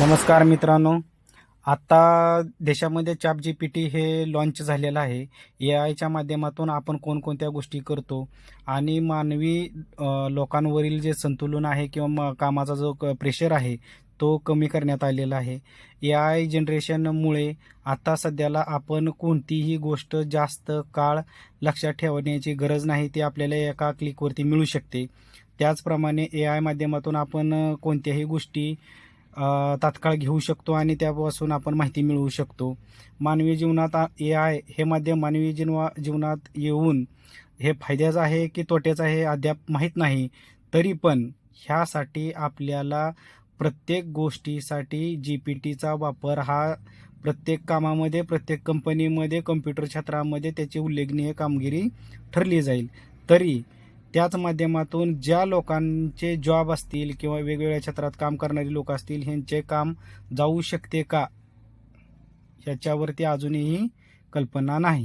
नमस्कार मित्रांनो. आता देशामध्ये चॅप जी पी टी हे लॉन्च झालेलं आहे. ए आयच्या माध्यमातून आपण कोणकोणत्या गोष्टी करतो आणि मानवी लोकांवरील जे संतुलन आहे किंवा कामाचा जो क प्रेशर आहे तो कमी करण्यात आलेला आहे. ए आय जनरेशनमुळे आता सध्याला आपण कोणतीही गोष्ट जास्त काळ लक्षात ठेवण्याची गरज नाही ती आपल्याला एका क्लिकवरती मिळू शकते. त्याचप्रमाणे ए आय माध्यमातून आपण कोणत्याही गोष्टी तात्काळ घेऊ शकतो आणि त्यापासून आपण माहिती मिळवू शकतो. मानवी जीवनात ए आय हे माध्यम मानवी जीवना जीवनात येऊन हे फायद्याचं आहे की तोट्याचं आहे अद्याप माहीत नाही. तरी पण ह्यासाठी आपल्याला प्रत्येक गोष्टीसाठी जी पी टीचा वापर हा प्रत्येक कामामध्ये प्रत्येक कंपनीमध्ये कम्प्युटर क्षेत्रामध्ये त्याची उल्लेखनीय कामगिरी ठरली जाईल. तरी त्याच माध्यमातून ज्या लोकांचे जॉब असतील किंवा वेगवेगळ्या क्षेत्रात काम करणारी लोक असतील ह्यांचे काम जाऊ शकते का? ह्याच्यावरती अजूनही कल्पना नाही.